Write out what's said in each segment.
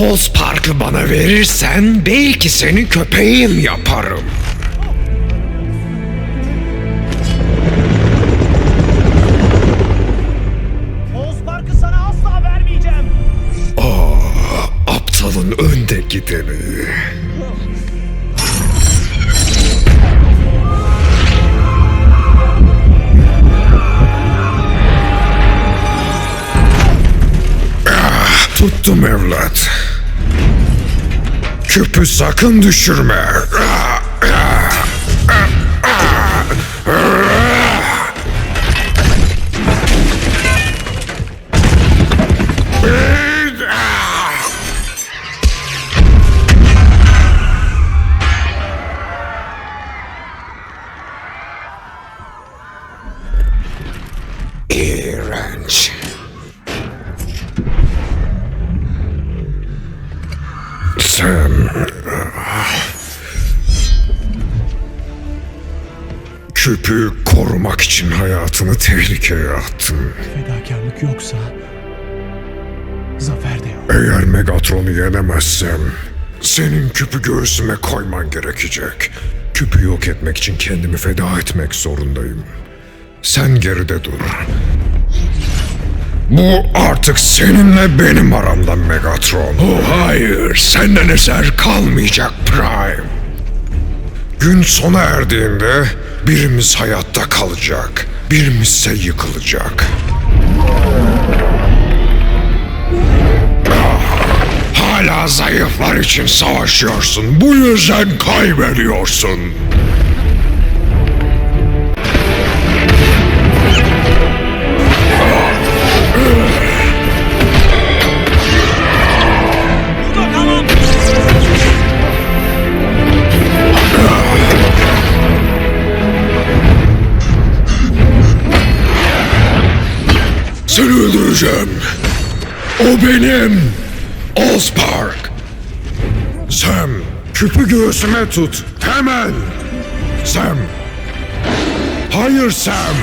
Oz Park'ı bana verirsen belki seni köpeğim yaparım. Oğuz Park'ı sana asla vermeyeceğim. Aptalın önde gideni. Ah, Tuttum evlat. Küpü sakın düşürme. İğrenç. Sen... Küpü korumak için hayatını tehlikeye attın. Fedakarlık yoksa zafer de yok. Eğer Megatron'u yenemezsem senin küpü göğsüme koyman gerekecek. Küpü yok etmek için kendimi feda etmek zorundayım. Sen geride dur. Bu artık seninle benim aramda Megatron. Oh hayır, senden eser kalmayacak Prime. Gün sona erdiğinde birimiz hayatta kalacak, birimizse yıkılacak. Hala zayıflar için savaşıyorsun. Bu yüzden kaybediyorsun. Öldüreceğim. O benim. Allspark. Sam, küpü göğsüme tut. Hemen. Sam. Hayır Sam.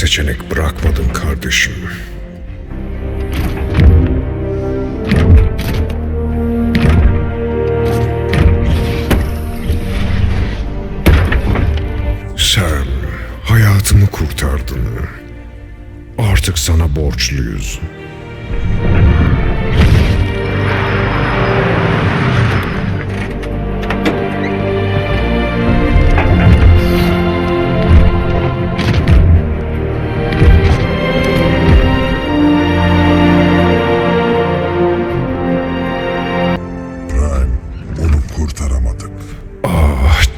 Seçenek bırakmadın kardeşim. Sen hayatımı kurtardın. Artık sana borçluyuz.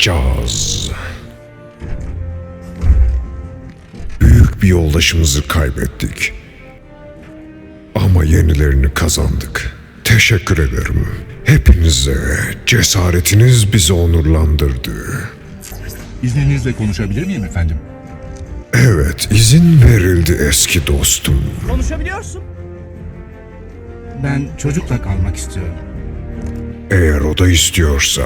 Caz. Büyük bir yoldaşımızı kaybettik. Ama yenilerini kazandık. Teşekkür ederim. Hepinize cesaretiniz bizi onurlandırdı. İzninizle konuşabilir miyim efendim? Evet, izin verildi eski dostum. Konuşabiliyorsun. Ben çocukla kalmak istiyorum. Eğer o da istiyorsa